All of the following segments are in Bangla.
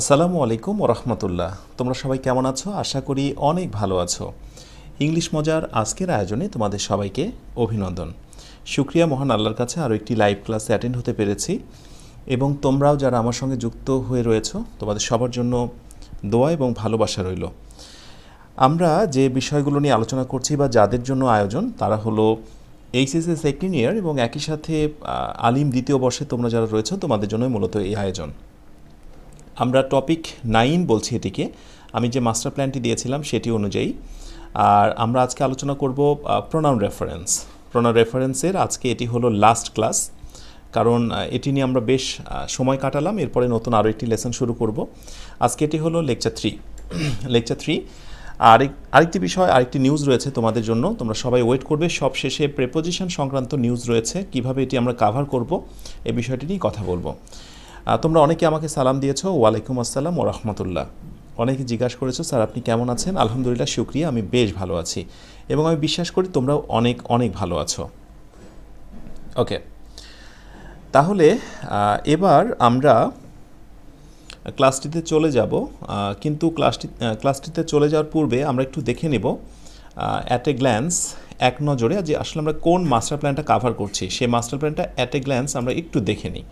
আসসালামু আলাইকুম ওরহমতুল্লাহ তোমরা সবাই কেমন আছো? আশা করি অনেক ভালো আছো। ইংলিশ মজার আজকের আয়োজনে তোমাদের সবাইকে অভিনন্দন। শুক্রিয়া মহান আল্লাহর কাছে আরও একটি লাইভ ক্লাসে অ্যাটেন্ড হতে পেরেছি। এবং তোমরাও যারা আমার সঙ্গে যুক্ত হয়ে রয়েছো, তোমাদের সবার জন্য দোয়া এবং ভালোবাসা রইল। আমরা যে বিষয়গুলো নিয়ে আলোচনা করছি বা যাদের জন্য আয়োজন, তারা হলো এইচএসএ সেকেন্ড ইয়ার এবং একই সাথে আলিম দ্বিতীয় বর্ষে তোমরা যারা রয়েছো, তোমাদের জন্যই মূলত এই আয়োজন। আমরা টপিক নাইন বলছি এটিকে। আমি যে মাস্টার প্ল্যানটি দিয়েছিলাম সেটি অনুযায়ী। আর আমরা আজকে আলোচনা করব প্রোনাউন রেফারেন্স প্রোনাউন রেফারেন্সের আজকে এটি হলো লাস্ট ক্লাস কারণ এটি নিয়ে আমরা বেশ সময় কাটালাম। এরপরে নতুন আরও একটি লেসন শুরু করব। আজকে এটি হলো লেকচার থ্রি লেকচার থ্রি আরেক, আরেকটি বিষয়, আরেকটি নিউজ রয়েছে তোমাদের জন্য। তোমরা সবাই ওয়েট করবে। সব শেষে প্রেপোজিশন সংক্রান্ত নিউজ রয়েছে। কীভাবে এটি আমরা কাভার করব এই বিষয়টি নিয়ে কথা বলব। তোমরা অনেকে আমাকে সালাম দিয়েছ, ওয়ালাইকুম আসসালাম ও রহমতুল্লাহ। অনেকে জিজ্ঞাসা করেছ, স্যার, আপনি কেমন আছেন? আলহামদুলিল্লাহ, শুক্রিয়া, আমি বেশ ভালো আছি। এবং আমি বিশ্বাস করি তোমরাও অনেক অনেক ভালো আছো। ওকে তাহলে এবার আমরা ক্লাসটিতে চলে যাব। কিন্তু ক্লাসটি ক্লাসটিতে চলে যাওয়ার পূর্বে আমরা একটু দেখে নেব অ্যাট এ গ্ল্যান্স এক নজরে, যে আসলে আমরা কোন মাস্টার প্ল্যানটা কাভার করছি। সেই মাস্টার প্ল্যানটা অ্যাট এ গ্ল্যান্স আমরা একটু দেখে নিই।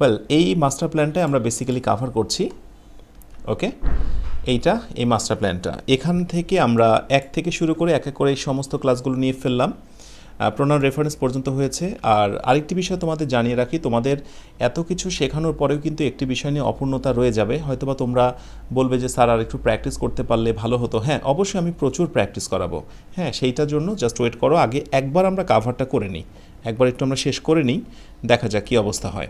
ওয়েল এই মাস্টার প্ল্যানটাই আমরা বেসিক্যালি কাভার করছি ওকে এইটা, এই মাস্টার প্ল্যানটা এখান থেকে আমরা এক থেকে শুরু করে এক এক করে এই সমস্ত ক্লাসগুলো নিয়ে ফেললাম। প্রোনাউন রেফারেন্স পর্যন্ত হয়েছে। আর আরেকটি বিষয় তোমাদের জানিয়ে রাখি, তোমাদের এত কিছু শেখানোর পরেও কিন্তু একটি বিষয় নিয়ে অপূর্ণতা রয়ে যাবে। হয়তোবা তোমরা বলবে যে, স্যার আর একটু প্র্যাকটিস করতে পারলে ভালো হতো। হ্যাঁ অবশ্যই আমি প্রচুর প্র্যাকটিস করাবো। হ্যাঁ সেইটার জন্য জাস্ট ওয়েট করো। আগে একবার আমরা কাভারটা করে নিই। একবার একটু আমরা শেষ করে নিই, দেখা যাক কী অবস্থা হয়।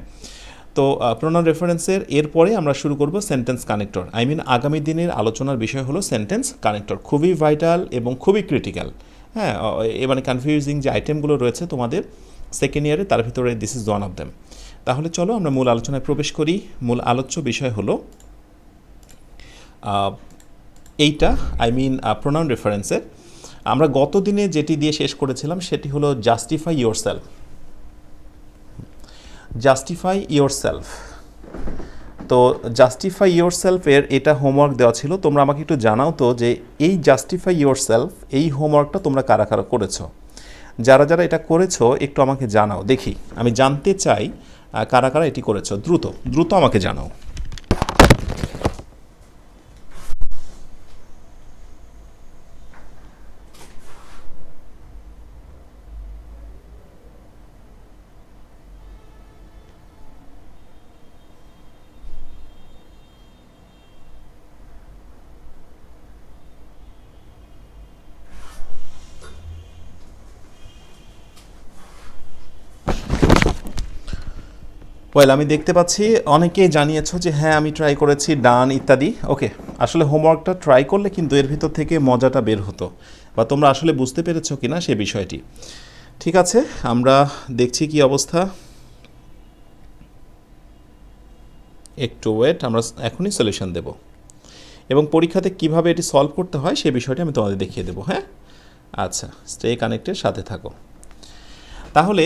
তো প্রোনাউন রেফারেন্সের এরপরে আমরা শুরু করব সেন্টেন্স কানেক্টর আই মিন আগামী দিনের আলোচনার বিষয় হলো সেন্টেন্স কানেক্টর খুবই ভাইটাল এবং খুবই ক্রিটিক্যাল হ্যাঁ এ মানে কনফিউজিং যে আইটেমগুলো রয়েছে তোমাদের সেকেন্ড ইয়ারে তার ভিতরে this is one of them তাহলে চলো আমরা মূল আলোচনায় প্রবেশ করি। মূল আলোচ্য বিষয় হলো এইটা আই মিন প্রোনাউন রেফারেন্সের আমরা গত দিনে যেটি দিয়ে শেষ করেছিলাম, সেটি হলো justify yourself justify yourself তো জাস্টিফাই ইয়োর সেলফের এটা হোমওয়ার্ক দেওয়া ছিল। তোমরা আমাকে একটু জানাও তো যে এই জাস্টিফাই ইয়োর সেলফ এই হোমওয়ার্কটা তোমরা কারা কারা করেছ? যারা যারা এটা করেছ, একটু আমাকে জানাও। দেখি, আমি জানতে চাই কারা কারা এটি করেছ। দ্রুত দ্রুত আমাকে জানাও। ওয়েল আমি দেখতে পাচ্ছি, অনেকেই জানিয়েছো যে হ্যাঁ আমি ট্রাই করেছি ডান ইত্যাদি। ওকে আসলে হোমওয়ার্কটা ট্রাই করলে কিন্তু এর ভিতর থেকে মজাটা বের হতো। বা তোমরা আসলে বুঝতে পেরেছ কিনা সে বিষয়টি। ঠিক আছে, আমরা দেখছি কি অবস্থা। একটু ওয়েট আমরা এখনই সলিউশন দেব। এবং পরীক্ষাতে কীভাবে এটি সলভ করতে হয় সে বিষয়টি আমি তোমাদের দেখিয়ে দেবো হ্যাঁ? আচ্ছা স্টে কানেক্টের সাথে থাকো। তাহলে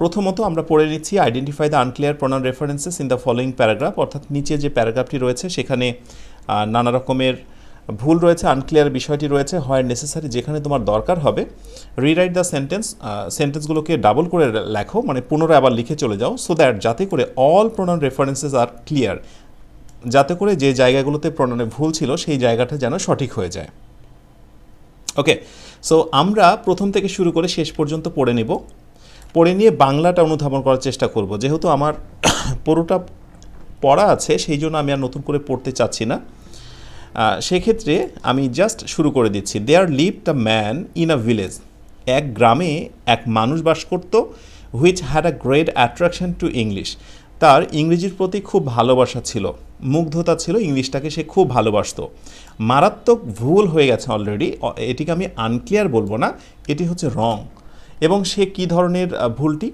প্রথমত আমরা পড়ে নিচ্ছি identify the unclear pronoun references in the following paragraph অর্থাৎ নিচে যে প্যারাগ্রাফটি রয়েছে, সেখানে নানা রকমের ভুল রয়েছে আনক্লিয়ার বিষয়টি রয়েছে হয় নেসেসারি যেখানে তোমার দরকার হবে রিরাইট দ্য সেন্টেন্স সেন্টেন্সগুলোকে ডাবল করে লেখো মানে পুনরায় আবার লিখে চলে যাও সো দ্যাট যাতে করে all pronoun references are clear যাতে করে যে জায়গাগুলোতে প্রণয়নে ভুল ছিল, সেই জায়গাটা যেন সঠিক হয়ে যায়। ওকে সো আমরা প্রথম থেকে শুরু করে শেষ পর্যন্ত পড়ে নেব। পড়ে নিয়ে বাংলাটা অনুধাবন করার চেষ্টা করব। যেহেতু আমার পুরোটা পড়া আছে, সেই জন্য আমি আর নতুন করে পড়তে চাচ্ছি না। সেক্ষেত্রে আমি জাস্ট শুরু করে দিচ্ছি। There live the man in a village এক গ্রামে এক মানুষ বাস করত which had a great attraction to English তার ইংরেজির প্রতি খুব ভালোবাসা ছিল। মুগ্ধতা ছিল, ইংলিশটাকে সে খুব ভালোবাসতো। মারাত্মক ভুল হয়ে গেছে অলরেডি এটিকে আমি আনক্লিয়ার বলব না। এটি হচ্ছে রং এবং সে কী ধরনের ভুলটি?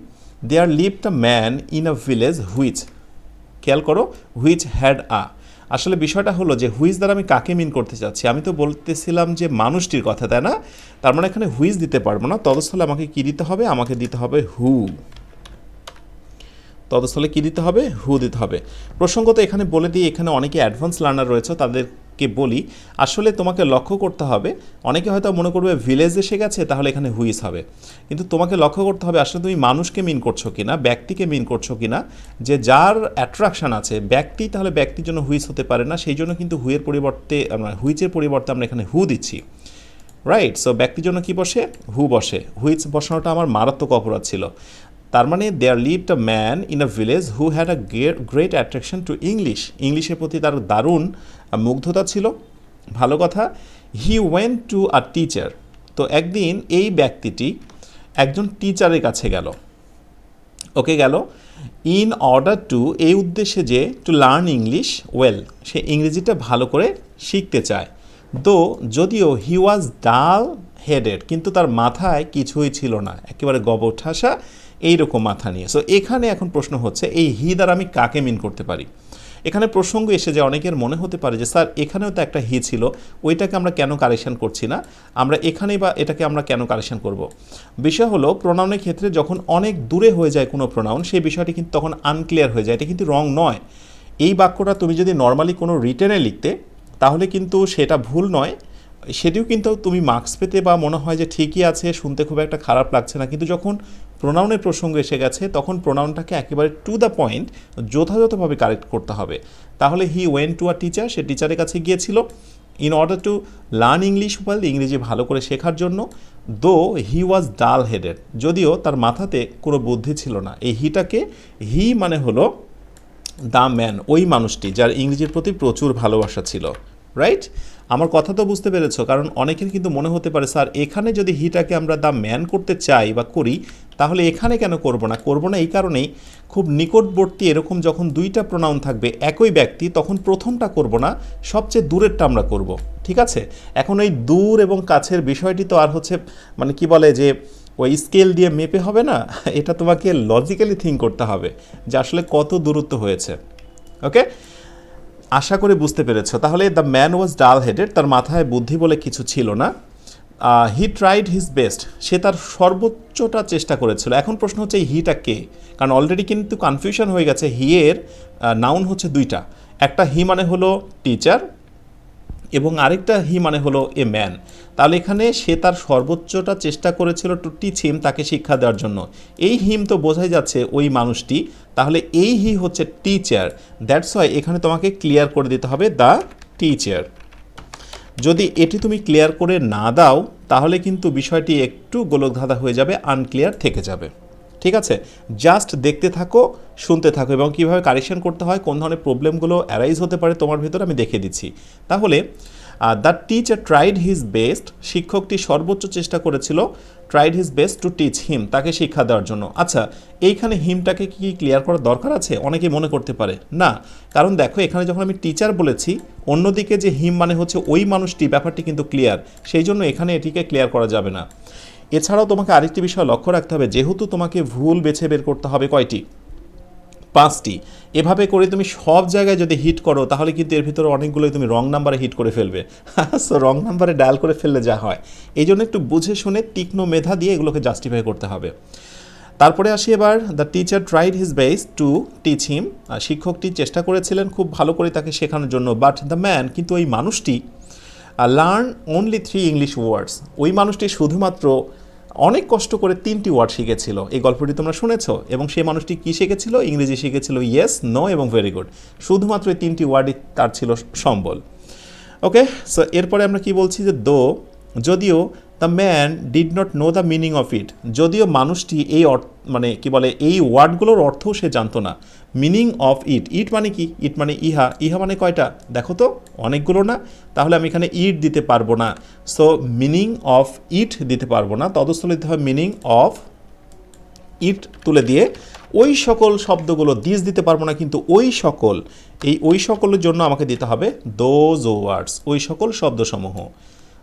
There live the man in a village which খেয়াল করো হুইচ হ্যাড আ আসলে বিষয়টা হলো যে হুইজ দ্বারা আমি কাকে মিন করতে চাচ্ছি? আমি তো বলতেছিলাম যে মানুষটির কথা, তাই না? তার মানে এখানে হুইজ দিতে পারব না। তদস্থলে আমাকে কি দিতে হবে? আমাকে দিতে হবে হু তদস্থলে কী দিতে হবে? হু দিতে হবে। প্রসঙ্গত এখানে বলে দিই, এখানে অনেকে অ্যাডভান্স লার্নার রয়েছে তাদেরকে বলি, আসলে তোমাকে লক্ষ্য করতে হবে, অনেকে হয়তো মনে করবে ভিলেজ এসে গেছে, তাহলে এখানে হুইস হবে। কিন্তু তোমাকে লক্ষ্য করতে হবে, আসলে তুমি মানুষকে মিন করছ কিনা, ব্যক্তিকে মিন করছ কিনা, যে যার অ্যাট্রাকশন আছে, ব্যক্তি তাহলে ব্যক্তির জন্য হুইস হতে পারে না, সেই জন্য কিন্তু হুইয়ের পরিবর্তে, আমরা হুইচের পরিবর্তে আমরা এখানে হু দিচ্ছি। রাইট সো ব্যক্তির জন্য কি বসে? হু বসে। হুইচ বসানোটা আমার মারাত্মক অপরাধ ছিল। তার মানে there lived a man in a village who had a great attraction to English ইংলিশের প্রতি তার দারুণ মুগ্ধতা ছিল। ভালো কথা he went to a teacher তো একদিন এই ব্যক্তিটি একজন টিচারের কাছে গেল। ওকে গেল ইন অর্ডার টু এই উদ্দেশ্যে যে টু লার্ন ইংলিশ ওয়েল সে ইংরেজিটা ভালো করে শিখতে চায়। দো যদিও হি ওয়াজ ডাল হেডেড কিন্তু তার মাথায় কিছুই ছিল না। একেবারে গবর ঠাসা এইরকম মাথা নিয়ে। সো এখানে এখন প্রশ্ন হচ্ছে, এই হি দ্বারা আমি কাকে মিন করতে পারি? এখানে প্রসঙ্গ এসে যে অনেকের মনে হতে পারে যে, স্যার, এখানেও তো একটা হি ছিল, ওইটাকে আমরা কেন কারেকশান করছি না? আমরা এখানেই বা এটাকে আমরা কেন কারেকশান করব? বিষয় হলো প্রোনাউনের ক্ষেত্রে যখন অনেক দূরে হয়ে যায় কোনো প্রোনাউন সেই বিষয়টি কিন্তু তখন আনক্লিয়ার হয়ে যায়। এটা কিন্তু রং নয়। এই বাক্যটা তুমি যদি নর্মালি কোনো রিটেনে লিখতে, তাহলে কিন্তু সেটা ভুল নয়। সেটিও কিন্তু তুমি মার্কস পেতে বা মনে হয় যে ঠিকই আছে, শুনতে খুব একটা খারাপ লাগছে না। কিন্তু যখন প্রোনাউনের প্রসঙ্গ এসে গেছে, তখন প্রোনাউনটাকে একেবারে টু দ্য পয়েন্ট যথাযথভাবে কারেক্ট করতে হবে। তাহলে he went to a teacher সে টিচারের কাছে গিয়েছিল। In order to learn English well ইংরেজি ভালো করে শেখার জন্য দো হি ওয়াজ ডাল হেডেড যদিও তার মাথাতে কোনো বুদ্ধি ছিল না। এই হিটাকে হি মানে হলো দ্য ম্যান ওই মানুষটি যার ইংরেজির প্রতি প্রচুর ভালোবাসা ছিল। রাইট আমার কথা তো বুঝতে পেরেছ, কারণ অনেকের কিন্তু মনে হতে পারে, স্যার, এখানে যদি হিটাকে আমরা দ্য ম্যান করতে চাই বা করি, তাহলে এখানে কেন করব না? করব না এই কারণেই খুব নিকটবর্তী এরকম যখন দুইটা প্রোনাউন থাকবে একই ব্যক্তি, তখন প্রথমটা করব না, সবচেয়ে দূরেরটা আমরা করব। ঠিক আছে? এখন ওই দূর এবং কাছের বিষয়টি তো আর হচ্ছে মানে কি বলে যে, ওই স্কেল দিয়ে মেপে হবে না? এটা তোমাকে লজিক্যালি থিঙ্ক করতে হবে যে আসলে কত দূরত্ব হয়েছে। ওকে আশা করে বুঝতে পেরেছ। তাহলে দ্য ম্যান ওয়াজ ডাল হেডেড তার মাথায় বুদ্ধি বলে কিছু ছিল না। হি ট্রাইড হিজ বেস্ট সে তার সর্বোচ্চটা চেষ্টা করেছিল। এখন প্রশ্ন হচ্ছে হিটা কে? কারণ অলরেডি কিন্তু কনফিউশন হয়ে গেছে হিয়ের নাউন হচ্ছে দুইটা। একটা হি মানে হলো টিচার এবং আরেকটা হি মানে হলো এ ম্যান। তাহলে এখানে সে তার সর্বোচ্চটা চেষ্টা করেছিল টু টিচ হিম তাকে শিক্ষা দেওয়ার জন্য। এই হিম তো বোঝাই যাচ্ছে ওই মানুষটি। তাহলে এই হি হচ্ছে টিচার। দ্যাটস ওয়াই এখানে তোমাকে ক্লিয়ার করে দিতে হবে দ্য টিচার। যদি এটি তুমি ক্লিয়ার করে না দাও, তাহলে কিন্তু বিষয়টি একটু গোলকধাঁধা হয়ে যাবে আনক্লিয়ার থেকে যাবে। ঠিক আছে? জাস্ট দেখতে থাকো, শুনতে থাকো এবং কীভাবে কারেকশন করতে হয়, কোন ধরনের প্রবলেমগুলো অ্যারাইজ হতে পারে তোমার ভিতরে আমি দেখে দিচ্ছি। তাহলে the teacher tried his best শিক্ষকটি সর্বোচ্চ চেষ্টা করেছিল tried his best to teach him তাকে শিক্ষা দেওয়ার জন্য। আচ্ছা এইখানে হিমটাকে কি ক্লিয়ার করার দরকার আছে? অনেকে মনে করতে পারে। না, কারণ দেখো, এখানে যখন আমি টিচার বলেছি, অন্যদিকে যে হিম মানে হচ্ছে ওই মানুষটি, ব্যাপারটি কিন্তু ক্লিয়ার সেই জন্য এখানে এটিকে ক্লিয়ার করা যাবে না। এছাড়াও তোমাকে আরেকটি বিষয় লক্ষ্য রাখতে হবে, যেহেতু তোমাকে ভুল বেছে বের করতে হবে কয়টি? পাঁচটি। এভাবে করে তুমি সব জায়গায় যদি হিট করো, তাহলে কিন্তু এর ভিতরে অনেকগুলোই তুমি রং নাম্বারে হিট করে ফেলবে। সো রং নাম্বারে ডায়াল করে ফেললে যা হয়। এই জন্য একটু বুঝে শুনে তীক্ষ্ণ মেধা দিয়ে এগুলোকে জাস্টিফাই করতে হবে। তারপরে আসি এবার the teacher tried his best to teach him শিক্ষকটি চেষ্টা করেছিলেন খুব ভালো করে তাকে শেখানোর জন্য বাট দ্য ম্যান কিন্তু ওই মানুষটি learn only three English words ওই মানুষটি শুধুমাত্র অনেক কষ্ট করে তিনটি ওয়ার্ড শিখেছিল। এই গল্পটি তোমরা শুনেছ? এবং সেই মানুষটি কী শিখেছিল? ইংরেজি শিখেছিল ইয়েস নো এবং ভেরি গুড শুধুমাত্র এই তিনটি ওয়ার্ডই তার ছিল সম্বল। ওকে সো এরপরে আমরা কি বলছি যে দো যদিও the man did not know the meaning of it যদিও মানুষটি এই মানে কি বলে, এই ওয়ার্ডগুলোর অর্থও সে জানতো না। মিনিং অফ ইট ইট মানে কি? ইট মানে ইহা ইহা মানে কয়টা? দেখো তো, অনেকগুলো না? তাহলে আমি এখানে ইট দিতে পারব না। সো মিনিং অফ ইট দিতে পারব না। তদস্থলে দিতে হবে মিনিং অফ ইট তুলে দিয়ে। ওই সকল শব্দগুলো দিস দিতে পারব না, কিন্তু ওই সকল, এই ওই সকলের জন্য আমাকে দিতে হবে দোজ ওয়ার্ডস ওই সকল শব্দসমূহ।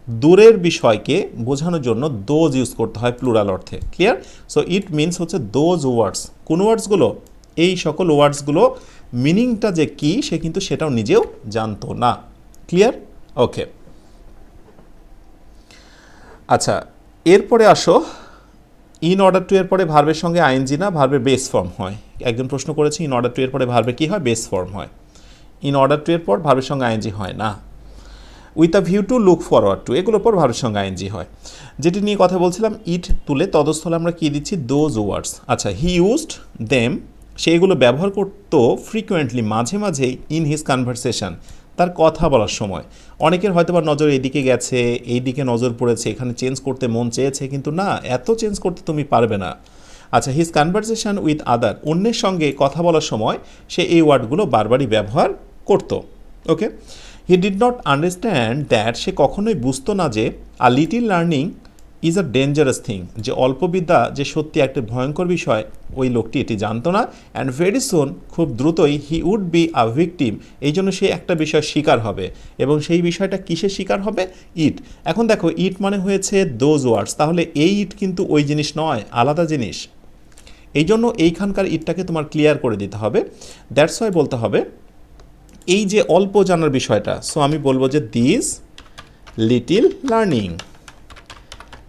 দূরের বিষয়কে বোঝানোর জন্য দোজ ইউজ করতে হয় প্লুরাল অর্থে ক্লিয়ার সো ইট মিনস হচ্ছে দোজ ওয়ার্ডস কোন ওয়ার্ডসগুলো এই সকল ওয়ার্ডসগুলো মিনিংটা যে কি, সে কিন্তু সেটাও নিজেও জানতো না ক্লিয়ার ওকে আচ্ছা এরপরে আসো ইন অর্ডার টু এর পরে ভার্বের সঙ্গে আইএনজি না ভার্বের বেস ফর্ম হয়। একজন প্রশ্ন করেছে ইন অর্ডার টু এর পরে ভার্বে কী হয়? বেস ফর্ম হয়। ইন অর্ডার টু এর পর ভার্বের সঙ্গে আইএনজি হয় না। With a view to look forward to এগুলোর পর ভার্বের সঙ্গে আইএনজি হয়। যেটি নিয়ে কথা বলছিলাম, ইট তুলে তদস্থলে আমরা কী দিচ্ছি? দোজ ওয়ার্ডস আচ্ছা হি ইউজড দেম সে এগুলো ব্যবহার করতো ফ্রিকুয়েন্টলি মাঝে মাঝেই ইন হিজ কনভারসেশন তার কথা বলার সময়। অনেকের হয়তো বা নজর এদিকে গেছে এই দিকে নজর পড়েছে, এখানে চেঞ্জ করতে মন চেয়েছে, কিন্তু না, এত চেঞ্জ করতে তুমি পারবে না। আচ্ছা হিজ কনভারসেশন উইথ আদার অন্যের সঙ্গে কথা বলার সময় সে এই ওয়ার্ডগুলো বারবারই ব্যবহার করতো। Okay he did not understand that সে কখনোই বুঝতো না যে a little learning is a dangerous thing যে অল্পবিদ্যা যে সত্যি একটা ভয়ঙ্কর বিষয়, ওই লোকটি এটি জানতো না অ্যান্ড ভেরি সুন খুব দ্রুতই he would be a victim এই জন্য সে একটা বিষয় শিকার হবে, এবং সেই বিষয়টা কিসের শিকার হবে? ইট এখন দেখো ইট মানে হয়েছে দোজ ওয়ার্ডস তাহলে এই ইট কিন্তু ওই জিনিস নয়, আলাদা জিনিস। এই জন্য এইখানকার ইটটাকে তোমার ক্লিয়ার করে দিতে হবে। দ্যাটস ওয়াই বলতে হবে এই যে অল্প জানার বিষয়টা সো আমি বলব যে দিস লিটিল লার্নিং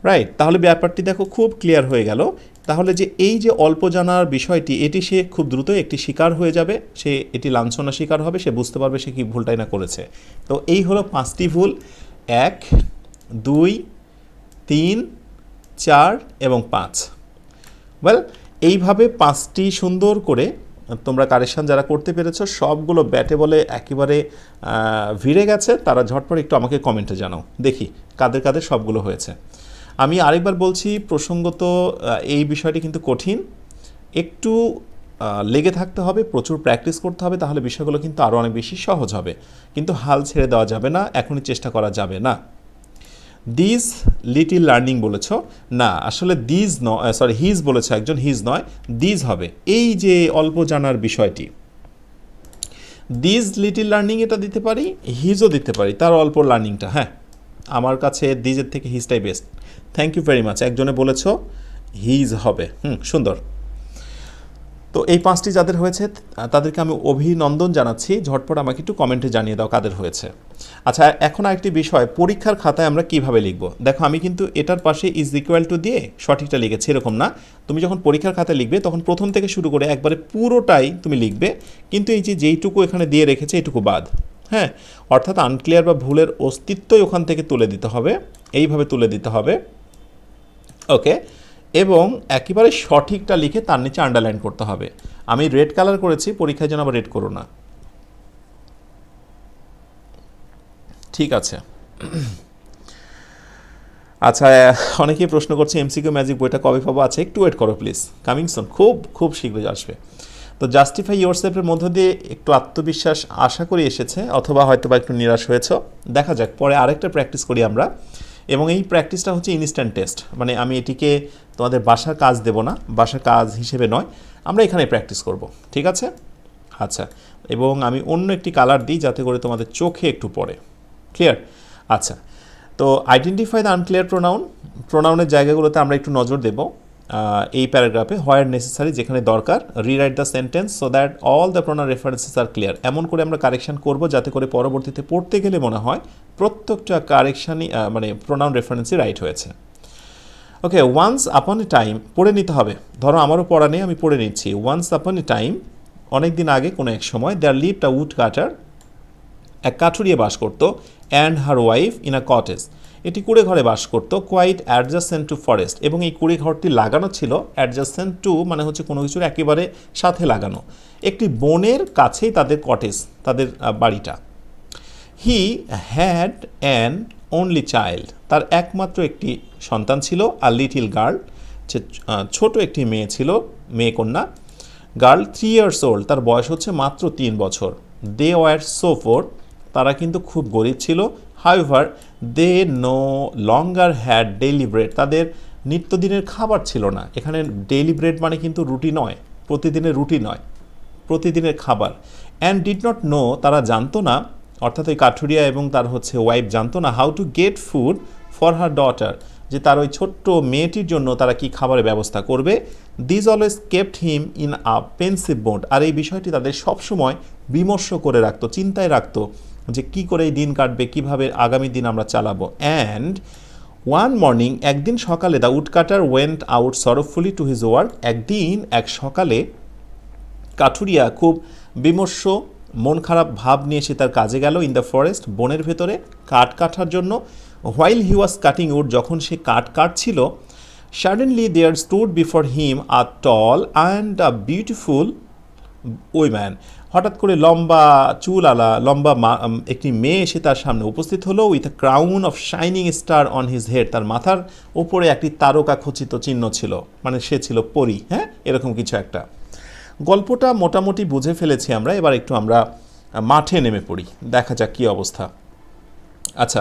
রাইট তাহলে ব্যাপারটি দেখো খুব ক্লিয়ার হয়ে গেল। তাহলে যে এই যে অল্প জানার বিষয়টি, এটি সে খুব দ্রুত একটি শিকার হয়ে যাবে, সে এটি লাঞ্ছনা শিকার হবে, সে বুঝতে পারবে সে কি ভুলটাই না করেছে। তো এই হলো পাঁচটি ভুল, এক, দুই, তিন, চার এবং পাঁচ। ওয়েল এইভাবে পাঁচটি সুন্দর করে তোমরা কারেকশান যারা করতে পেরেছ, সবগুলো ব্যাটে বলে একেবারে ভিড়ে গেছে। তারা ঝটপট একটু আমাকে কমেন্টে জানাও। দেখি কাদের কাদের সবগুলো হয়েছে। আমি আরেকবার বলছি, প্রসঙ্গত এই বিষয়টি কিন্তু কঠিন। একটু লেগে থাকতে হবে, প্রচুর প্র্যাকটিস করতে হবে, তাহলে বিষয়গুলো কিন্তু আরও অনেক বেশি সহজ হবে। কিন্তু হাল ছেড়ে দেওয়া যাবে না, এখনই চেষ্টা করা যাবে না। দিস লিটিল লার্নিং বলেছ। না, আসলে দিজ নয় সরি হিজ বলেছ একজন হিজ নয় দিজ হবে। এই যে অল্প জানার বিষয়টি দিজ লিটিল লার্নিং এটা দিতে পারি হিজও দিতে পারি, তার অল্প লার্নিংটা হ্যাঁ। আমার কাছে দিজের থেকে হিজটাই best thank you very much একজনে বলেছ হিজ হবে। হুম, সুন্দর। তো এই পাঁচটি যাদের হয়েছে তাদেরকে আমি অভিনন্দন জানাচ্ছি। ঝটপট আমাকে একটু কমেন্টে জানিয়ে দাও কাদের হয়েছে। আচ্ছা এখন আরেকটি বিষয়, পরীক্ষার খাতায় আমরা কীভাবে লিখব? দেখো, আমি কিন্তু এটার পাশে ইজ ইকুয়াল টু দিয়ে সঠিকটা লিখেছি, এরকম না। তুমি যখন পরীক্ষার খাতায় লিখবে, তখন প্রথম থেকে শুরু করে একবারে পুরোটাই তুমি লিখবে। কিন্তু এই যে যেইটুকু এখানে দিয়ে রেখেছে এইটুকু বাদ। হ্যাঁ? অর্থাৎ আনক্লিয়ার বা ভুলের অস্তিত্বই ওখান থেকে তুলে দিতে হবে। এইভাবে তুলে দিতে হবে। ওকে এবং একেবারে সঠিকটা লিখে তার নিচে আন্ডারলাইন করতে হবে। আমি রেড কালার করেছি পরীক্ষায় যেন আবার রেড করো না। ঠিক আছে। আচ্ছা অনেকেই প্রশ্ন করছে এমসিকিউ ম্যাজিক বইটা কবে পাবো? আচ্ছা একটু ওয়েট করো প্লিজ কামিং সুন খুব খুব শীঘ্রই আসবে। তো জাস্টিফাই ইয়োরসেলফের মধ্য দিয়ে একটু আত্মবিশ্বাস আশা করি এসেছে, অথবা হয়তো বা একটু নিরাশ হয়েছ। দেখা যাক, পরে আরেকটা প্র্যাকটিস করি আমরা। এবং এই প্র্যাকটিসটা হচ্ছে ইনস্ট্যান্ট টেস্ট মানে আমি এটিকে তোমাদের বাসার কাজ দেব না, বাসার কাজ হিসেবে নয়, আমরা এখানে প্র্যাকটিস করব, ঠিক আছে? আচ্ছা এবং আমি অন্য একটি কালার দিই যাতে করে তোমাদের চোখে একটু পড়ে ক্লিয়ার আচ্ছা তো আইডেন্টিফাই দ্য আনক্লিয়ার প্রোনাউন প্রোনাউনের জায়গাগুলোতে আমরা একটু নজর দেব। এই প্যারাগ্রাফে হোয়ার নেসেসারি যেখানে দরকার rewrite the sentence so that all the pronoun references are clear এমন করে আমরা কারেকশন করব যাতে করে পরবর্তীতে পড়তে গেলে মনে হয় প্রত্যেকটা কারেকশানই মানে প্রোনাউন রেফারেন্সই রাইট হয়েছে। ওকে ওয়ান্স আপন এ টাইম পড়ে নিতে হবে। ধরো আমারও পড়া নেই, আমি পড়ে নিচ্ছি। ওয়ান্স আপন এ টাইম অনেক দিন আগে কোনো এক সময় দেয়ার লিভড আ উড কাটার এক কাঠুরিয়ে বাস করত and her wife in a cottage এটি কুড়ে ঘরে বাস করত কোয়াইট অ্যাডজাসেন্ট টু ফরেস্ট এবং এই কুড়ে ঘরটি লাগানো ছিল অ্যাডজাসেন্ট টু মানে হচ্ছে কোনো কিছুর একেবারে সাথে লাগানো। একটি বনের কাছেই তাদের কটেজ তাদের বাড়িটা। He had an only child তার একমাত্র একটি সন্তান ছিল আর লিটিল গার্ল ছোট একটি মেয়ে ছিল, মেয়ে কন্যা। গার্ল থ্রি ইয়ার্স ওল্ড তার বয়স হচ্ছে মাত্র তিন বছর। দে ওয়ার সো ফোর তারা কিন্তু খুব গরিব ছিল। However they no longer had daily bread তাদের নিত্যদিনের খাবার ছিল না। এখানে ডেইলি ব্রেড মানে কিন্তু রুটি নয়, প্রতিদিনের রুটি নয়, প্রতিদিনের খাবার। অ্যান্ড ডিড নট নো তারা জানতো না, অর্থাৎ ওই কাঠুরিয়া এবং তার হচ্ছে ওয়াইফ জানতো না how to get food for her daughter যে তার ওই ছোট্ট মেয়েটির জন্য তারা কি খাবারের ব্যবস্থা করবে। This always kept him in a pensive bond আর এই বিষয়টি তাদের সবসময় বিমর্ষ করে রাখতো, চিন্তায় রাখতো। যে কি করে এই দিন কাটবে, কীভাবে আগামী দিন আমরা চালাবো। অ্যান্ড ওয়ান মর্নিং একদিন সকালে the woodcutter went out sorrowfully to his work একদিন, এক সকালে কাঠুরিয়া খুব বিমর্ষ, মন খারাপ ভাব নিয়ে সে তার কাজে গেল ইন দ্য ফরেস্ট বনের ভেতরে কাঠ কাটার জন্য। While he was cutting wood যখন সে কাঠ কাটছিল suddenly there stood before him a tall and a beautiful woman হঠাৎ করে লম্বা চুল আলা, লম্বা একটি মেয়ে এসে তার সামনে উপস্থিত হলো with crown of shining star on his head তার মাথার উপরে একটি তারকা খচিত চিহ্ন ছিল মানে সে ছিল পরি হ্যাঁ? এরকম কিছু একটা। গল্পটা মোটামুটি বুঝে ফেলেছি আমরা, এবার একটু আমরা মাঠে নেমে পড়ি, দেখা যাক কী অবস্থা। আচ্ছা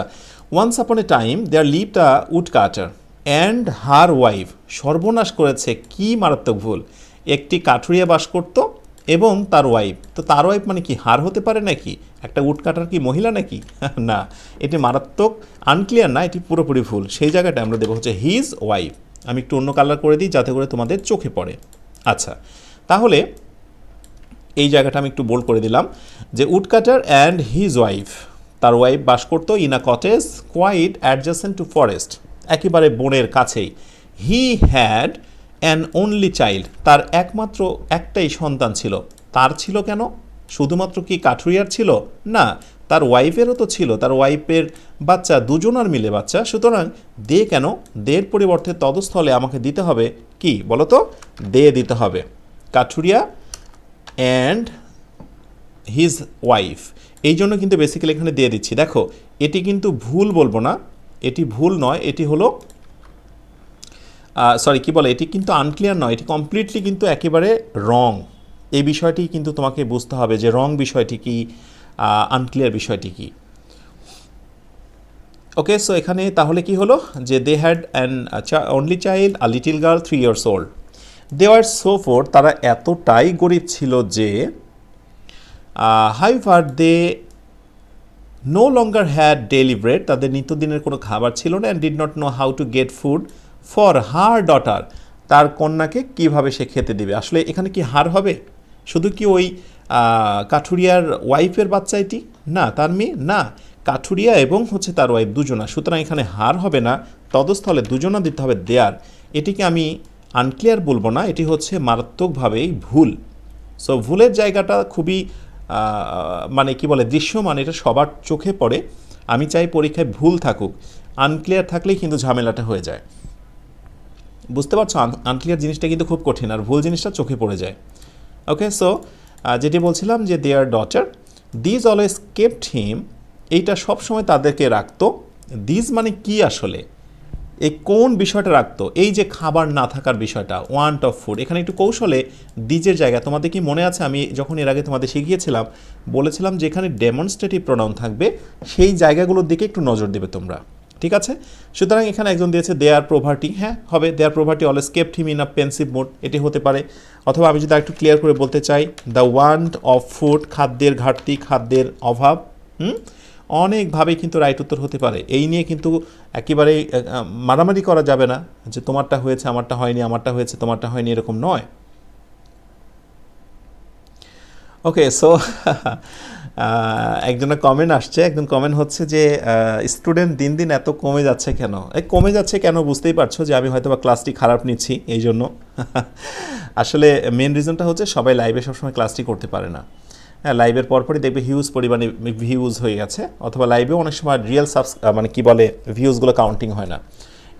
once upon a time there lived a woodcutter and her wife সর্বনাশ করেছে, কি মারাত্মক ভুল। একটি কাঠুরিয়া বাস করত এবং তার ওয়াইফ তো তার ওয়াইফ মানে কি হার হতে পারে নাকি? একটা উড কাটার কি মহিলা নাকি? না, এটি মারাত্মক আনক্লিয়ার না, এটি পুরোপুরি ভুল। সেই জায়গাটা আমরা দেবো হচ্ছে হিজ ওয়াইফ আমি একটু অন্য কালার করে দিই যাতে করে তোমাদের চোখে পড়ে। আচ্ছা তাহলে এই জায়গাটা আমি একটু বোল্ড করে দিলাম যে উডকাটার অ্যান্ড হিজ ওয়াইফ তার ওয়াইফ বাস করতো in a cottage quite adjacent to forest একেবারে বনের কাছেই। He had an only child তার একমাত্র একটাই সন্তান ছিল। তার ছিল কেন? শুধুমাত্র কি কাঠুরিয়ার ছিল? না, তার ওয়াইফেরও তো ছিল। তার ওয়াইফের বাচ্চা দুজনার মিলে বাচ্চা। সুতরাং দে কেন? দের পরিবর্তে তদস্থলে আমাকে দিতে হবে। কি, বলো তো? দে দিতে হবে। কাঠুরিয়া অ্যান্ড হিজ ওয়াইফ এই জন্য কিন্তু বেসিক্যালি এখানে দিয়ে দিচ্ছি। দেখো, এটি কিন্তু ভুল বলব না। এটি ভুল নয়। এটি হলো সরি কি বলে? এটি কিন্তু আনক্লিয়ার নয়, এটি কমপ্লিটলি কিন্তু একেবারে রং এই বিষয়টি কিন্তু তোমাকে বুঝতে হবে যে রং বিষয়টি কি আনক্লিয়ার বিষয়টি কি। ওকে সো এখানে তাহলে কি হলো? যে they had an only child a little girl three years old they are so poor তারা এতটাই গরিব ছিল যে however they no longer had daily bread তাদের নিত্যদিনের কোনো খাবার ছিল না and did not know how to get food for her daughter তার কন্যাকে কীভাবে সে খেতে দিবে? আসলে এখানে কি হার হবে? শুধু কি ওই কাঠুরিয়ার ওয়াইফের বাচ্চা এটি না, তার মেয়ে? না, কাঠুরিয়া এবং হচ্ছে তার ওয়াইফ দুজনা। সুতরাং এখানে হার হবে না, তদস্থলে দুজনা দিতে হবে দেয়ার। এটিকে আমি আনক্লিয়ার বলব না, এটি হচ্ছে মারাত্মকভাবেই ভুল। সো ভুলের জায়গাটা খুবই মানে কি বলে, দৃশ্যমান, এটা সবার চোখে পড়ে। আমি চাই পরীক্ষায় ভুল থাকুক। আনক্লিয়ার থাকলেই কিন্তু ঝামেলাটা হয়ে যায়। বুঝতে পারছ? আনক্লিয়ার জিনিসটা কিন্তু খুব কঠিন আর ভুল জিনিসটা চোখে পড়ে যায়। ওকে সো যেটি বলছিলাম যে their daughter this always kept him এইটা সবসময় তাদেরকে রাখতো। দিজ মানে কি আসলে? এই কোন বিষয়টা রাখতো? এই যে খাবার না থাকার বিষয়টা ওয়ান্ট অফ ফুড এখানে একটু কৌশলে দিজের জায়গা, তোমাদের কি মনে আছে? আমি যখন এর আগে তোমাদের শিখিয়েছিলাম, বলেছিলাম যে এখানে ডেমনস্ট্রেটিভ প্রোনাউন থাকবে, সেই জায়গাগুলোর দিকে একটু নজর দেবে তোমরা। ঠিক আছে? সুতরাং এখানে একজন দিয়েছে দেয়ার প্রভার্টি হ্যাঁ হবে their poverty always kept him in a pensive mood এটি হতে পারে। অথবা আমি যদি একটু ক্লিয়ার করে বলতে চাই দ্য ওয়ান্ট অফ ফুড খাদ্যের ঘাটতি, খাদ্যের অভাব, হুম? অনেকভাবে কিন্তু রাইট উত্তর হতে পারে। এই নিয়ে কিন্তু একেবারে মারামারি করা যাবে না, যে তোমারটা হয়েছে, আমারটা হয়নি, আমারটা হয়েছে, তোমারটা হয়নি, এরকম নয়। ওকে সো একজনের কমেন্ট আসছে, একজন কমেন্ট হচ্ছে যে স্টুডেন্ট দিন দিন এত কমে যাচ্ছে কেন? এই কমে যাচ্ছে কেন বুঝতেই পারছ যে আমি হয়তো বা ক্লাসটি খারাপ নিচ্ছি, এই জন্য? আসলে মেন রিজনটা হচ্ছে সবাই লাইভে সবসময় ক্লাসটি করতে পারে না। হ্যাঁ লাইভের পরপরই দেখবে হিউজ পরিমাণে ভিউজ হয়ে গেছে, অথবা লাইভেও অনেক সময় রিয়েল সাবস মানে কি বলে ভিউজগুলো কাউন্টিং হয় না।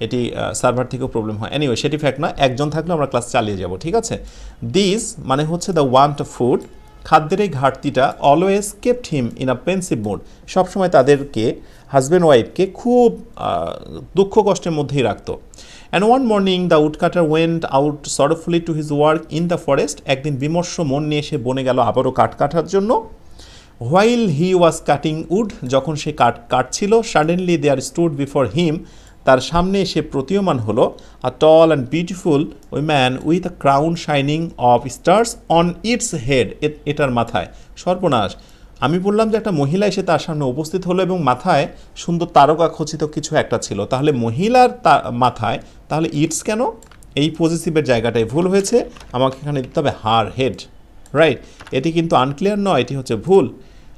এটি সার্ভার থেকেও প্রবলেম হয়। এনিওয়ে সেটি ফ্যাক্ট না, একজন থাকলে আমরা ক্লাস চালিয়ে যাব, ঠিক আছে? দিস মানে হচ্ছে দ্য ওয়ান্ট অফ ফুড খাদ্যের এই ঘাটতিটা always kept him in a pensive mood সবসময় তাদেরকে হাজব্যান্ড ওয়াইফকে খুব দুঃখ কষ্টের মধ্যেই রাখতো। And one morning the woodcutter went out sorrowfully to his work in the forest একদিন বিমর্ষ মন নিয়ে সে বনে গেল আবারও কাঠ কাটার জন্য। While he was cutting wood যখন সে কাঠ কাটছিল suddenly there stood before him তার সামনে এসে প্রতীয়মান হলো a tall and beautiful woman with a crown shining of stars on its head এটার মাথায়। সর্বনাশ। আমি বললাম যে একটা মহিলা এসে তার সামনে উপস্থিত হলো এবং মাথায় সুন্দর তারকা খচিত কিছু একটা ছিল। তাহলে মহিলার মাথায় তাহলে ইটস কেন? এই পজিটিভের জায়গাটায় ভুল হয়েছে। আমাকে এখানে দিতে হবে হার হেড রাইট এটি কিন্তু আনক্লিয়ার নয়, এটি হচ্ছে ভুল।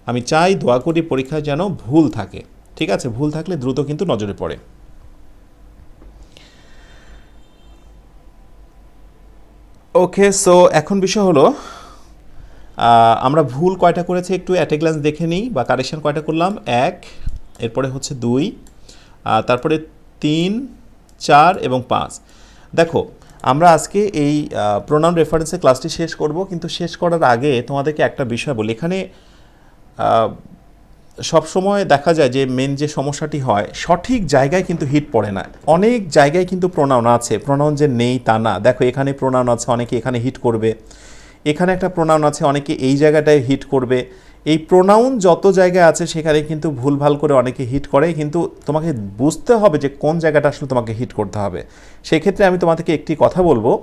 আমি চাই দোয়া করি পরীক্ষায় যেন ভুল থাকে। ঠিক আছে, ভুল থাকলে দ্রুত কিন্তু নজরে পড়ে। ওকে সো এখন বিষয় হলো আমরা ভুল কয়টা করেছি একটু অ্যাট এ গ্লান্স দেখে নিই, বা কারেকশন কয়টা করলাম? এক, এরপরে হচ্ছে দুই তারপরে তিন, চার এবং পাঁচ। দেখো, আমরা আজকে এই প্রোনাউন রেফারেন্সে ক্লাসটি শেষ করব, কিন্তু শেষ করার আগে তোমাদেরকে একটা বিষয় বলি। এখানে সবসময় দেখা যায় যে মেন যে সমস্যাটি হয়, সঠিক জায়গায় কিন্তু হিট পড়ে না। অনেক জায়গায় কিন্তু প্রোনাউন আছে। প্রোনাউন যে নেই তা না। দেখো, এখানে প্রোনাউন আছে, অনেকে এখানে হিট করবে। এখানে একটা প্রোনাউন আছে, অনেকে এই জায়গাটায় হিট করবে। এই প্রোনাউন যত জায়গায় আছে, সেখানে কিন্তু ভুলভাল করে অনেকে হিট করে। কিন্তু তোমাকে বুঝতে হবে যে কোন জায়গাটা আসলে তোমাকে হিট করতে হবে। সেক্ষেত্রে আমি তোমাদেরকে একটি কথা বলব।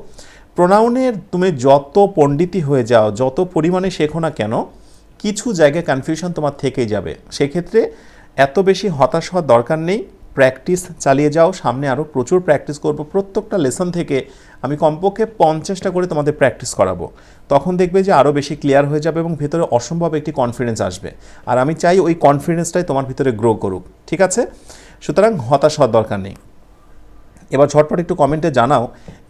প্রোনাউনের তুমি যত পণ্ডিতই হয়ে যাও, যত পরিমাণে শেখো না কেন কিছু জায়গায় কনফিউশন তোমার থেকেই যাবে। সেক্ষেত্রে এত বেশি হতাশ হওয়ার দরকার নেই। প্র্যাকটিস চালিয়ে যাও। সামনে আরও প্রচুর প্র্যাকটিস করব। প্রত্যেকটা লেসন থেকে আমি কমপক্ষে পঞ্চাশটা করে তোমাদের প্র্যাকটিস করাবো। তখন দেখবে যে আরও বেশি ক্লিয়ার হয়ে যাবে এবং ভেতরে অসম্ভব একটি কনফিডেন্স আসবে। আর আমি চাই ওই কনফিডেন্সটাই তোমার ভিতরে গ্রো করুক। ঠিক আছে? সুতরাং হতাশ হওয়ার দরকার নেই। এবার ঝটপট একটু কমেন্টে জানাও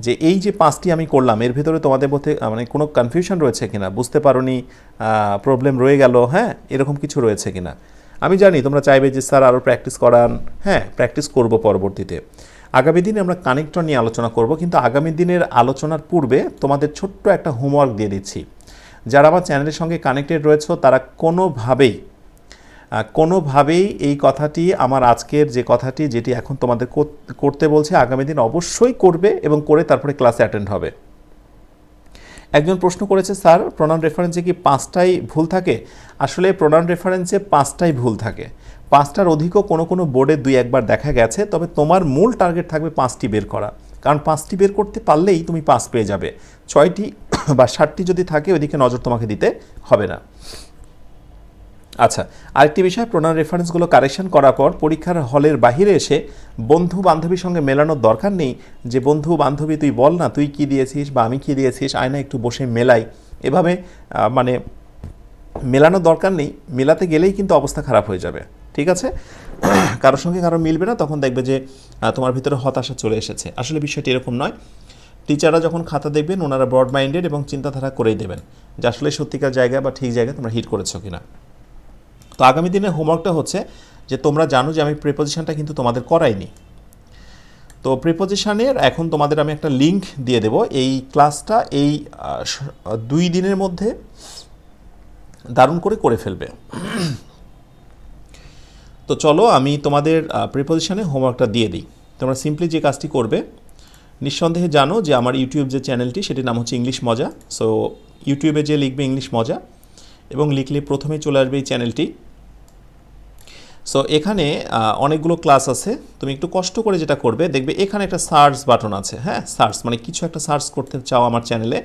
যে এই যে পাঁচটি আমি করলাম, এর ভিতরে তোমাদের মধ্যে মানে কোনো কনফিউশন রয়েছে কিনা? বুঝতে পারোনি প্রবলেম রয়ে গেল হ্যাঁ? এরকম কিছু রয়েছে কিনা? আমি জানি তোমরা চাইবে যে স্যার আরও প্র্যাকটিস করান হ্যাঁ প্র্যাকটিস করব পরবর্তীতে। আগামী দিনে আমরা কানেক্টর নিয়ে আলোচনা করব, কিন্তু আগামী দিনের আলোচনার পূর্বে তোমাদের ছোট্ট একটা হোমওয়ার্ক দিয়ে দিচ্ছি। যারা আমার চ্যানেলের সঙ্গে কানেক্টেড রয়েছে, তারা কোনোভাবেই কোনোভাবেই এই কথাটি, আমার আজকের যে কথাটি যেটি এখন তোমাদের কর- করতে বলছে, আগামী দিন অবশ্যই করবে এবং করে তারপরে ক্লাসে অ্যাটেন্ড হবে। একজন প্রশ্ন করেছে, স্যার প্রোনাউন রেফারেন্সে কি পাঁচটাই ভুল থাকে? আসলে প্রোনাউন রেফারেন্সে পাঁচটাই ভুল থাকে। পাঁচটার অধিকও কোনো কোনো বোর্ডে দুই একবার দেখা গেছে, তবে তোমার মূল টার্গেট থাকবে পাঁচটি বের করা। কারণ পাঁচটি বের করতে পারলেই তুমি পাস পেয়ে যাবে। ছয়টি বা ষাটটি যদি থাকে, ওইদিকে নজর তোমাকে দিতে হবে না। আচ্ছা আরেকটি বিষয় প্রোনাউন রেফারেন্সগুলো কারেকশন করার পর পরীক্ষার হলের বাহিরে এসে বন্ধু বান্ধবীর সঙ্গে মেলানোর দরকার নেই। যে বন্ধু বান্ধবী তুই বল না, তুই কি দিয়েছিস বা আমি কি দিয়েছিস আয়না একটু বসে মেলাই। এভাবে মানে মেলানোর দরকার নেই। মেলাতে গেলেই কিন্তু অবস্থা খারাপ হয়ে যাবে। ঠিক আছে? কারোর সঙ্গে কারও মিলবে না, তখন দেখবে যে তোমার ভিতরে হতাশা চলে এসেছে। আসলে বিষয়টি এরকম নয়। টিচাররা যখন খাতা দেখবেন, ওনারা ব্রড মাইন্ডেড এবং চিন্তাধারা করেই দেবেন যে, আসলে সত্যিকার জায়গা বা ঠিক জায়গায় তোমরা হিট করেছ কিনা। তো আগামী দিনের হোমওয়ার্কটা হচ্ছে যে তোমরা জানো যে আমি প্রিপোজিশনটা কিন্তু তোমাদের করাইনি। তো প্রিপোজিশনের এখন তোমাদের আমি একটা লিঙ্ক দিয়ে দেব। এই ক্লাসটা এই দুই দিনের মধ্যে দারুণ করে করে ফেলবে। তো চলো আমি তোমাদের প্রিপোজিশনে হোমওয়ার্কটা দিয়ে দিই। তোমরা সিম্পলি যে কাজটি করবে, নিঃসন্দেহে জানো যে আমার ইউটিউব যে চ্যানেলটি সেটির নাম হচ্ছে ইংলিশ মজা সো ইউটিউবে যে লিখবে ইংলিশ মজা এবং লিখলে প্রথমেই চলে আসবে এই চ্যানেলটি। সো এখানে অনেকগুলো ক্লাস আছে। তুমি একটু কষ্ট করে যেটা করবে, দেখবে এখানে একটা সার্চ বাটন আছে হ্যাঁ? সার্চ মানে কিছু একটা সার্চ করতে চাও আমার চ্যানেলে।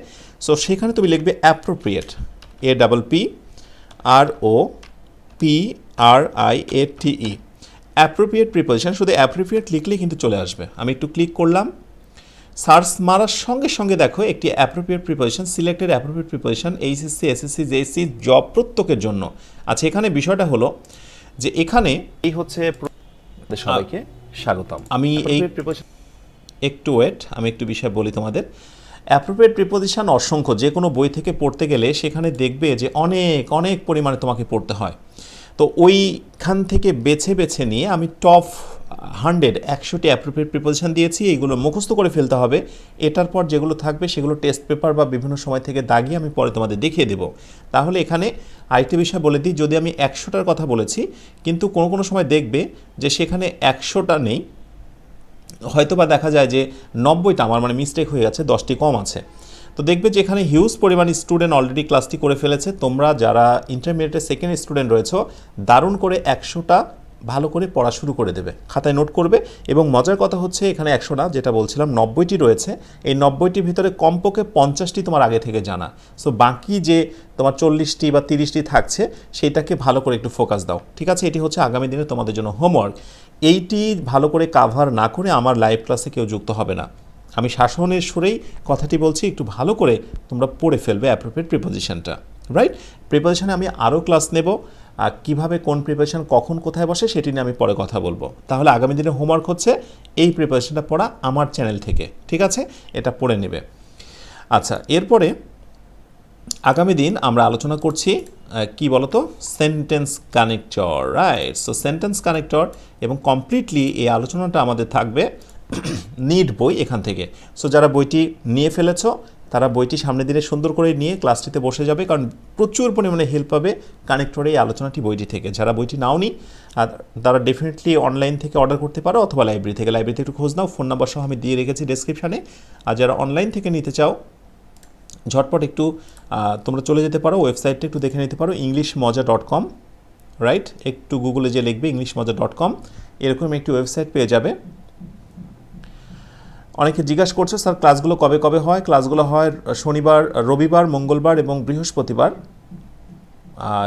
সো সেখানে তুমি লিখবে appropriate A double P R O P R I A T E appropriate preposition শুধু অ্যাপ্রোপ্রিয়েট লিখলেই কিন্তু চলে আসবে। আমি একটু ক্লিক করলাম। সার্চ মারার সঙ্গে সঙ্গে দেখো একটি appropriate preposition selected appropriate preposition HSC SSC JSC job প্রত্যেকের জন্য। আচ্ছা এখানে বিষয়টা হলো যে এখানে এই হচ্ছে সবাইকে স্বাগতম। আমি এই একটু ওয়েট আমি একটু বিষয় বলি তোমাদের। অ্যাপ্রোপ্রিয়েট প্রিপোজিশন অসংখ্য যে কোনো বই থেকে পড়তে গেলে সেখানে দেখবে যে অনেক অনেক পরিমাণে তোমাকে পড়তে হয়। তো ওইখান থেকে বেছে বেছে নিয়ে আমি টপ হান্ড্রেড, একশোটি অ্যাপ্রোপ্রিয়েট প্রিপোজিশন দিয়েছি এইগুলো মুখস্থ করে ফেলতে হবে। এটার পর যেগুলো থাকবে, সেগুলো টেস্ট পেপার বা বিভিন্ন সময় থেকে দাগিয়ে আমি পরে তোমাদের দেখিয়ে দেবো। তাহলে এখানে আরেকটি বিষয় বলে দিই, যদি আমি একশোটার কথা বলেছি, কিন্তু কোনো কোনো সময় দেখবে যে সেখানে একশোটা নেই। হয়তো বা দেখা যায় যে নব্বইটা, আমার মানে মিস্টেক হয়ে গেছে, দশটি কম আছে। তো দেখবে যে এখানে হিউজ পরিমাণ স্টুডেন্ট অলরেডি ক্লাসটি করে ফেলেছে। তোমরা যারা ইন্টারমিডিয়েটের সেকেন্ড স্টুডেন্ট রয়েছো, দারুণ করে একশোটা ভালো করে পড়া শুরু করে দেবে। খাতায় নোট করবে এবং মজার কথা হচ্ছে এখানে একশো না, যেটা বলছিলাম, নব্বইটি রয়েছে। এই নব্বইটির ভিতরে কমপক্ষে পঞ্চাশটি তোমার আগে থেকে জানা। সো বাকি যে তোমার চল্লিশটি বা তিরিশটি থাকছে, সেইটাকে ভালো করে একটু ফোকাস দাও। ঠিক আছে? এটি হচ্ছে আগামী দিনে তোমাদের জন্য হোমওয়ার্ক এইটি ভালো করে কাভার না করে আমার লাইভ ক্লাসে কেউ যুক্ত হবে না। আমি শাসনের সুরেই কথাটি বলছি, একটু ভালো করে তোমরা পড়ে ফেলবে অ্যাপ্রোপ্রিয়েট প্রিপোজিশনটা রাইট প্রিপোজিশনে আমি আরও ক্লাস নেব। কীভাবে কোন প্রিপারেশন কখন কোথায় বসে সেটি নিয়ে আমি পরে কথা বলব। তাহলে আগামী দিনে হোমওয়ার্ক হচ্ছে এই প্রিপারেশনটা পড়া আমার চ্যানেল থেকে, ঠিক আছে? এটা পড়ে নেবে। আচ্ছা এরপরে আগামী দিন আমরা আলোচনা করছি কি বলতো? Sentence connector right so sentence connector এবং কমপ্লিটলি এই আলোচনাটা আমাদের থাকবে নিড বই এখান থেকে। সো যারা বইটি নিয়ে ফেলেছো তারা বইটি সামনে দিনে সুন্দর করে নিয়ে ক্লাসটিতে বসে যাবে, কারণ প্রচুর পরিমাণে হেল্প পাবে কানেক্টরে এই আলোচনাটি বইটি থেকে। যারা বইটি নাওনি, আর তারা ডেফিনেটলি অনলাইন থেকে অর্ডার করতে পারো অথবা লাইব্রেরি থেকে। লাইব্রেরিতে একটু খোঁজ নাও ফোন নাম্বার সহ আমি দিয়ে রেখেছি ডেসক্রিপশানে আর যারা অনলাইন থেকে নিতে চাও, ঝটপট একটু তোমরা চলে যেতে পারো ওয়েবসাইটটা একটু দেখে নিতে পারো ইংলিশ মজা ডট কম রাইট একটু গুগলে যে লিখবে ইংলিশ মজা ডট কম এরকম একটি ওয়েবসাইট পেয়ে যাবে। অনেকে জিজ্ঞাসা করছে, স্যার, ক্লাসগুলো কবে কবে হয়? ক্লাসগুলো হয় শনিবার, রবিবার, মঙ্গলবার এবং বৃহস্পতিবার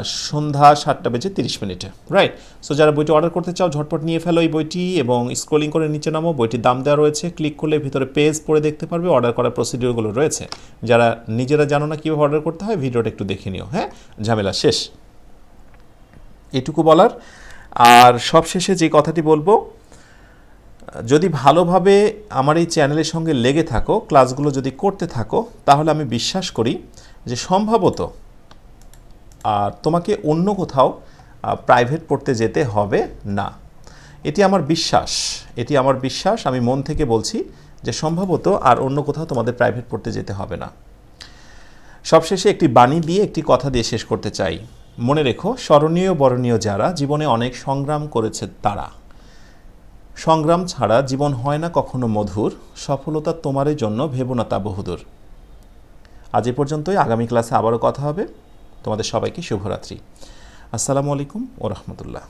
সন্ধ্যা সাতটা বেজে তিরিশ মিনিটে। রাইট সো যারা বইটি অর্ডার করতে চাও, ঝটপট নিয়ে ফেলো এই বইটি এবং স্ক্রোলিং করে নিচে নামো। বইটির দাম দেওয়া রয়েছে। ক্লিক করলে ভিতরে পেজ পড়ে দেখতে পারবে। অর্ডার করার প্রসিডিওরগুলো রয়েছে। যারা নিজেরা জানো না কীভাবে অর্ডার করতে হয়, ভিডিওটা একটু দেখে নিও। হ্যাঁ? ঝামেলা শেষ। এটুকু বলার। আর সবশেষে যে কথাটি বলব যদি ভালোভাবে আমার এই চ্যানেলের সঙ্গে লেগে থাকো, ক্লাসগুলো যদি করতে থাকো, তাহলে আমি বিশ্বাস করি যে সম্ভবত, আর তোমাকে অন্য কোথাও প্রাইভেট পড়তে যেতে হবে না। এটি আমার বিশ্বাস, এটি আমার বিশ্বাস, আমি মন থেকে বলছি যে সম্ভবত আর অন্য কোথাও তোমাদের প্রাইভেট পড়তে যেতে হবে না। সবশেষে একটি বাণী দিয়ে একটি কথা দিয়ে শেষ করতে চাই। মনে রেখো, স্মরণীয় বরণীয় যারা জীবনে অনেক সংগ্রাম করেছে তারা। সংগ্রাম ছাড়া জীবন হয় না কখনো মধুর, সফলতা তোমার জন্য ভেবনা তা বহুদূর। আজ এ পর্যন্তই, আগামী ক্লাসে আবারও কথা হবে। তোমাদের সবাইকে শুভরাত্রি। আসসালামু আলাইকুম ও রহমতুল্লাহ।